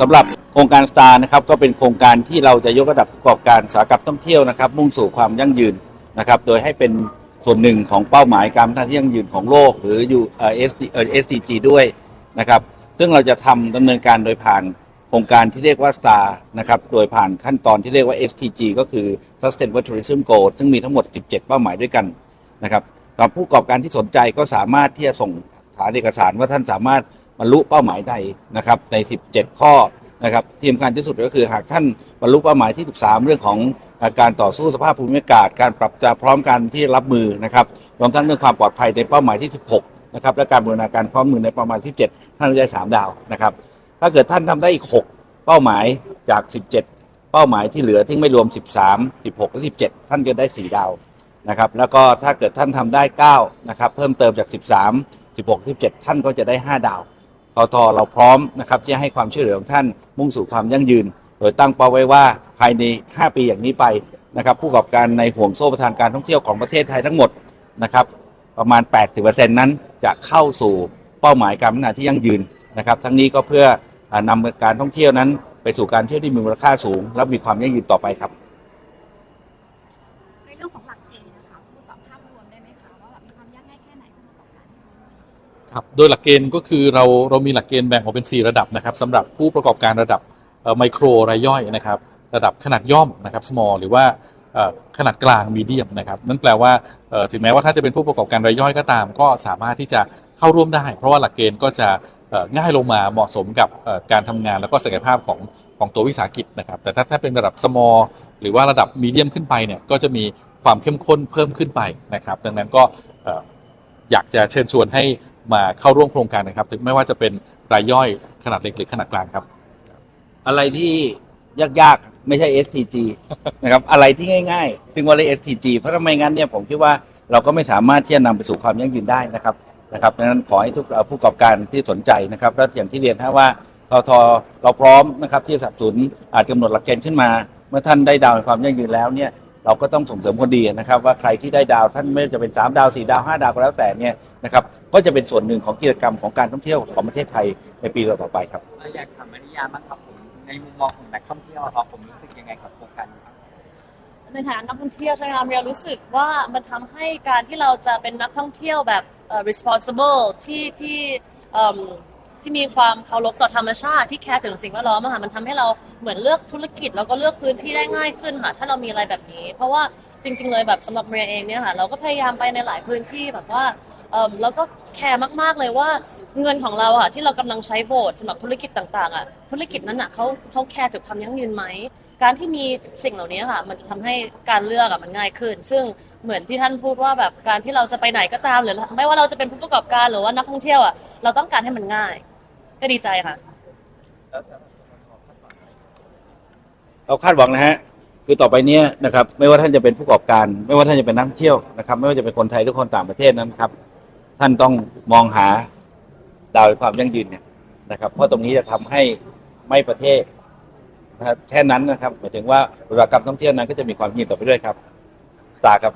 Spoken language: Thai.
สำหรับโครงการ STAR นะครับก็เป็นโครงการที่เราจะยกระดับประกอบการสาหกรรมท่องเที่ยวนะครับ มุ่งสู่ความยั่งยืนนะครับ โดยให้เป็นส่วนหนึ่งของเป้าหมายการพัฒนาที่ยั่งยืนของโลก หรืออยู่เอ่อ SD เอ่อ SDG ด้วยนะครับ ซึ่งเราจะทำดำเนินการโดยผ่านโครงการที่เรียกว่า STAR นะครับ โดยผ่านขั้นตอนที่เรียกว่า STG ก็คือ Sustainable Tourism Goal ซึ่งมีทั้งหมด 17 เป้าหมายด้วยกันนะครับสำหรับผู้ประกอบการที่สนใจก็สามารถที่จะส่งฐานเอกสารว่าท่านสามารถ บรรลุเป้าหมายใดนะครับใน 17 ข้อนะครับที่สำคัญที่สุดก็คือหากท่านบรรลุเป้าหมายที่ 13 เรื่องของการต่อสู้สภาพภูมิอากาศ การปรับจะพร้อมกันที่รับมือนะครับรวมทั้งเรื่องความปลอดภัยในเป้าหมายที่ 16นะครับและการบูรณาการความมือในเป้าหมายที่7ท่านได้3ดาวนะครับถ้าเกิดท่านทำได้อีก 6 เป้าหมายจาก 17 เป้าหมายที่เหลือที่ไม่รวม 13 16และ17 ท่านจะได้ 4 ดาวนะครับแล้วก็ถ้าเกิดท่านทำได้9นะครับเพิ่มเติมจาก 13 16 17 ท่านก็จะได้ 5 ดาว ทอทอเราพร้อมนะครับที่จะให้ความช่วยเหลือของท่านมุ่งสู่ความยั่งยืน โดยตั้งเป้าไว้ว่าภายใน 5 ปีอย่างนี้ไปนะครับผู้ประกอบการในห่วงโซ่ประทานการท่องเที่ยวของประเทศไทยทั้งหมดนะครับประมาณ 80%นั้นจะเข้าสู่เป้าหมายการพัฒนาที่ยั่งยืนนะครับ ทั้งนี้ก็เพื่ออ่านำการท่องเที่ยวนั้น ไปสู่การเที่ยวที่มีมูลค่าสูง และมีความยั่งยืนต่อไปครับ ครับโดยหลักเกณฑ์ก็คือเราเรามีหลักเกณฑ์แบ่งออกเป็น 4 ระดับนะครับสำหรับผู้ประกอบการระดับไมโครรายย่อยนะครับ ระดับขนาดย่อมนะครับ small หรือว่าขนาดกลาง medium นะครับนั่นแปลว่าถึงแม้ว่าถ้าจะเป็นผู้ประกอบการรายย่อยก็ตาม ก็สามารถที่จะเข้าร่วมได้ เพราะว่าหลักเกณฑ์ก็จะง่ายลงมาเหมาะสมกับการทำงานแล้วก็ศักยภาพของของตัววิสาหกิจนะครับ แต่ถ้าถ้าเป็นระดับ small หรือว่าระดับ medium ขึ้นไปเนี่ยก็จะมีความเข้มข้นเพิ่มขึ้นไปนะครับ ดังนั้นก็เอ่ออยากจะเชิญชวนให้ มาเข้าร่วมโครงการนะครับถึงไม่ว่าจะเป็นรายย่อยขนาดเล็กหรือขนาดกลางครับ อะไรที่ยากๆ ไม่ใช่ STG นะครับ อะไรที่ง่ายๆจึงว่าเรีย STG เพราะถ้าไมงั้นเนี่ยผมคิดว่าเราก็ไม่สามารถที่จะนำไปสู่ความยั่งยืนได้นะครับนะครับดังนั้นขอให้ทุกเอ่อผู้ประกอบการที่สนใจนะครับแล้วอย่างที่เรียนนะว่าททเราพร้อมนะครับที่จะสนับสนุนอาจกำหนดหลักเกณฑ์ขึ้นมา เมื่อท่านได้ดาวในความยั่งยืนแล้วเนี่ย เราก็ต้องส่งเสริมคนดีนะครับ ว่าใครที่ได้ดาวท่านไม่ว่าจะเป็น 3 ดาว 4 ดาว 5 ดาวก็แล้วแต่เนี่ยนะครับก็จะเป็นส่วนหนึ่งของกิจกรรมของการท่องเที่ยวของประเทศไทยในปีต่อๆไปครับ เราอยากถามอริยาบ้างครับผมในมุมมองของนักท่องเที่ยวครับผมรู้สึกยังไงกับโครงการนี้ครับในฐานะนักท่องเที่ยวใช่ไหมคะเรียรู้สึกว่ามันทำให้การที่เราจะเป็นนักท่องเที่ยวแบบเอ่อ responsible ที่ที่เอิ่ม ที่มีความเคารพต่อธรรมชาติที่แคร์ถึงสิ่งแวดล้อมอะค่ะมันทำให้เราเหมือนเลือกธุรกิจแล้วก็เลือกพื้นที่ได้ง่ายขึ้นค่ะถ้าเรามีอะไรแบบนี้ เพราะว่าจริง ๆ เลยแบบสำหรับเมียเองเนี่ยค่ะเราก็พยายามไปในหลายพื้นที่แบบว่าเอิ่มแล้วก็แคร์มากๆเลยว่าเงินของเราอะที่เรากำลังใช้โบสถ์สำหรับธุรกิจต่างๆอะธุรกิจนั้นอะเขาเขาแคร์ถึงความยั่งยืนไหม การที่มีสิ่งเหล่านี้ค่ะ มันจะทำให้การเลือกอะมันง่ายขึ้น ซึ่งเหมือนที่ท่านพูดว่าแบบการที่เราจะไปไหนก็ตามหรือไม่ว่าเราจะเป็นผู้ประกอบการหรือว่านักท่องเที่ยวอะเราต้องการให้มันง่าย ก็ดีใจค่ะ เราคาดหวังนะฮะ คือต่อไปเนี้ยนะครับ ไม่ว่าท่านจะเป็นผู้ประกอบการ ไม่ว่าท่านจะเป็นนักท่องเที่ยวนะครับ ไม่ว่าจะเป็นคนไทยหรือคนต่างประเทศนั้นครับ ท่านต้องมองหาดาวแห่งความยั่งยืนเนี่ยนะครับ เพราะตรงนี้จะทำให้ไม่ประเทศนะฮะแค่นั้นนะครับหมายถึงว่าอุตสาหกรรมท่องเที่ยวนั้นก็จะมีความยั่งยืนต่อไปด้วยครับสตาร์ครับ